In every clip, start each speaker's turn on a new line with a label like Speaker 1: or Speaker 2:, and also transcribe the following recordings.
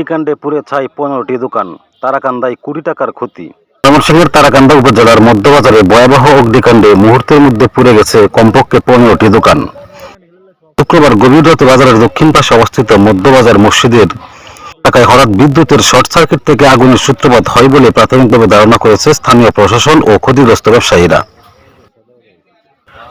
Speaker 1: অগ্নিকাণ্ডে পুড়ে ছাই পনেরোটি দোকান, তারাকান্দায় কোটি টাকার ক্ষতি। ময়মনসিংহের তারাকান্দা উপজেলার মধ্যবাজারে ভয়াবহ অগ্নিকাণ্ডে মুহূর্তের মধ্যে পুড়ে গেছে কমপক্ষে পনেরোটি দোকান। শুক্রবার গভীর রাতে বাজারের দক্ষিণ পাশে অবস্থিত মধ্যবাজার মসজিদের এলাকায় হঠাৎ বিদ্যুতের শর্ট সার্কিট থেকে আগুনের সূত্রপাত হয় বলে প্রাথমিকভাবে ধারণা করেছে স্থানীয় প্রশাসন ও ক্ষতিগ্রস্ত ব্যবসায়ীরা।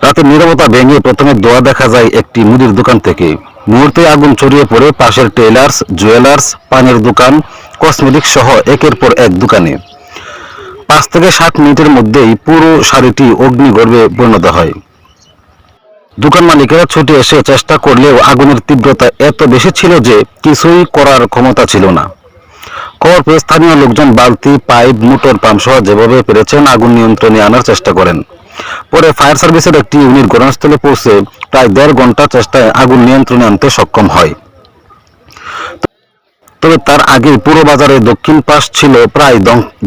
Speaker 1: রাতে নীরবতা ভেঙে প্রথমে দোয়া দেখা যায় একটি মুদির দোকান থেকে। মুহূর্তে আগুন ছড়িয়ে পড়ে পাশের টেইলার্স, জুয়েলার্স, পানের দোকান, কসমেটিক সহ একের পর এক দোকানে। পাঁচ থেকে সাত মিনিটের মধ্যেই পুরো শাড়িটি অগ্নিগর্ভে পরিণত হয়। দোকান মালিকেরা ছুটে এসে চেষ্টা করলেও আগুনের তীব্রতা এত বেশি ছিল যে কিছুই করার ক্ষমতা ছিল না। খবর পেয়ে স্থানীয় লোকজন বালতি, পাইপ, মোটর পাম্প সহ যেভাবে পেরেছেন, আগুন নিয়ন্ত্রণে আনার চেষ্টা করেন। পরে ফায়ার সার্ভিসের একটি ইউনিট ঘটনাস্থলে পৌঁছে প্রায় দেড় ঘণ্টা চেষ্টায় আগুন নিয়ন্ত্রণে আনতে সক্ষম হয়। তবে তার আগে পুরো বাজারের দক্ষিণ পাশ ছিল প্রায়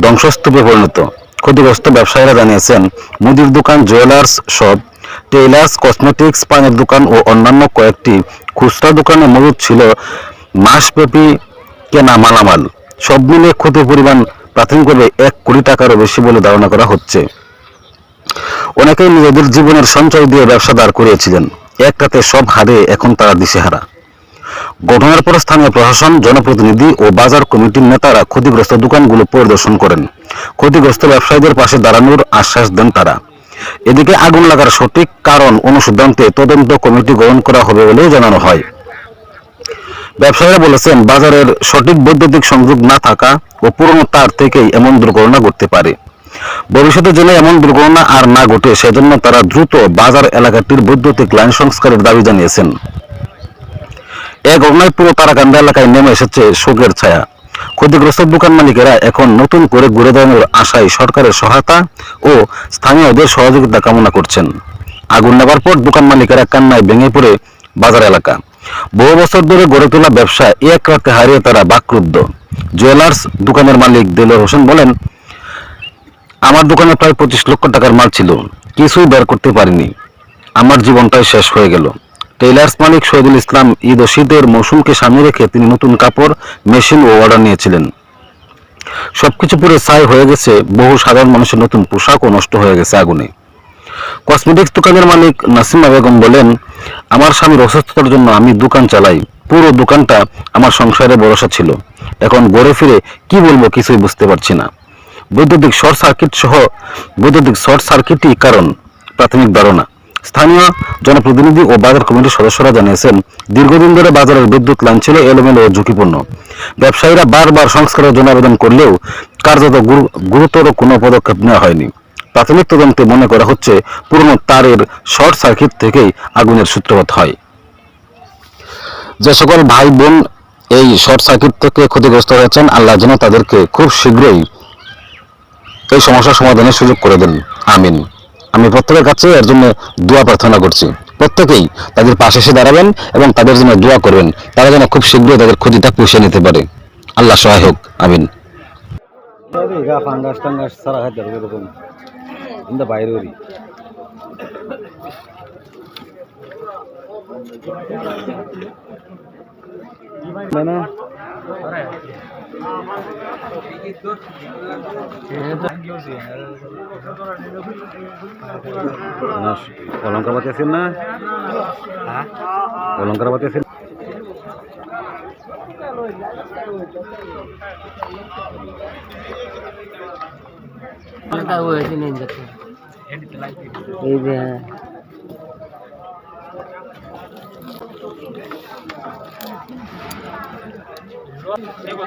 Speaker 1: ধ্বংসস্তূপে পরিণত। ক্ষতিগ্রস্ত ব্যবসায়ীরা জানিয়েছেন, মুদির দোকান, জুয়েলার্স শপ, টেইলার্স, কসমেটিক্স, পানের দোকান ও অন্যান্য কয়েকটি খুচরা দোকানে মজুদ ছিল মাসব্যাপী কেনা মালামাল। সব মিলে ক্ষতির পরিমাণ প্রাথমিকভাবে এক কোটি টাকারও বেশি বলে ধারণা করা হচ্ছে। অনেকেই নিজেদের জীবনের সঞ্চয় দিয়ে ব্যবসা দাঁড় করিয়েছিলেন এক রাতে সব হারে এখন তারা দিশেহারা। ঘটনার পর স্থানীয় প্রশাসন, জনপ্রতিনিধি ও বাজার কমিটির নেতারা ক্ষতিগ্রস্ত দোকানগুলো পরিদর্শন করেন। ক্ষতিগ্রস্ত ব্যবসায়ীদের পাশে দাঁড়ানোর আশ্বাস দেন তারা। এদিকে আগুন লাগার সঠিক কারণ অনুসন্ধানতে তদন্ত কমিটি গঠন করা হবে বলেও জানানো হয়। ব্যবসায়ীরা বলেছেন, বাজারের সঠিক বৈদ্যুতিক সংযোগ না থাকা ও পুরনো তার থেকেই এমন দুর্ঘটনা ঘটতে পারে। ভবিষ্যতে যেন এমন দুর্ঘটনা আর না ঘটে, সেজন্য তারা দ্রুত বাজার এলাকাটির বৈদ্যুতিক লাইন সংস্কারের দাবি জানিয়েছেন। এ ঘটনায় পুরো তারাকান্দা এলাকায় নেমে এসেছে শোকের ছায়া। ক্ষতিগ্রস্ত দোকান মালিকেরা এখন নতুন করে ঘুরে দাঁড়ানোর আশায় সরকারের সহায়তা ও স্থানীয়দের সহযোগিতা কামনা করছেন। আগুন নেবার পর দোকান মালিকেরা কান্নায় ভেঙে পড়ে বাজার এলাকা। বহু বছর ধরে গড়ে তোলা ব্যবসা এক রাতে হারিয়ে তারা বাকরুদ্ধ। জুয়েলার্স দোকানের মালিক দিলর হোসেন বলেন আমার দোকানে প্রায় পঁচিশ লক্ষ টাকার মাল ছিল। কিছুই বের করতে পারিনি। আমার জীবনটাই শেষ হয়ে গেল। টেইলার্স মালিক শহীদুল ইসলাম ঈদ ও শীতের মৌসুমকে সামনে রেখে তিনি নতুন কাপড়, মেশিন ও অর্ডার নিয়েছিলেন। সবকিছু পুরো ছাই হয়ে গেছে। বহু সাধারণ মানুষের নতুন পোশাকও নষ্ট হয়ে গেছে আগুনে। কসমেটিক্স দোকানের মালিক নাসিমা বেগম বলেন, আমার স্বামীর অসুস্থতার জন্য আমি দোকান চালাই। পুরো দোকানটা আমার সংসারে ভরসা ছিল। এখন গড়ে ফিরে কি বলব কিছুই বুঝতে পারছি না। বৈদ্যুতিক শর্ট সার্কিট সহ বৈদ্যুতিক শর্ট সার্কিটই কারণ, প্রাথমিক ধারণা। স্থানীয় জনপ্রতিনিধি ও বাজার কমিটির সদস্যরা জানিয়েছেন, দীর্ঘদিন ধরে বাজারের বিদ্যুৎ লাইন ছিল এলোমেলো ও ঝুঁকিপূর্ণ। ব্যবসায়ীরা বারবার সংস্কারের জন্য আবেদন করলেও কার্যত গুরুতর কোনো পদক্ষেপ নেওয়া হয়নি। প্রাথমিক তদন্তে মনে করা হচ্ছে, পুরনো তারের শর্ট সার্কিট থেকেই আগুনের সূত্রপাত হয়। যে সকল ভাই বোন এই শর্ট সার্কিট থেকে ক্ষতিগ্রস্ত হয়েছেন, আল্লাহ যেন তাদেরকে খুব শীঘ্রই এই সমস্যার সমাধানের সুযোগ করে দেন। আমিন। আমি প্রত্যেকের কাছে এর জন্য দোয়া প্রার্থনা করছি। প্রত্যেকেই তাদের পাশে এসে দাঁড়াবেন এবং তাদের জন্য দোয়া করবেন। তারা যেন খুব শীঘ্রই তাদের ক্ষতিটা পুষিয়ে নিতে পারে। আল্লাহ সহায় হোক। আমিন।
Speaker 2: ওরি না অলঙ্কার পাতি আছেন না অলঙ্কার পাতি আছেন
Speaker 3: এই যে 아, 네 번.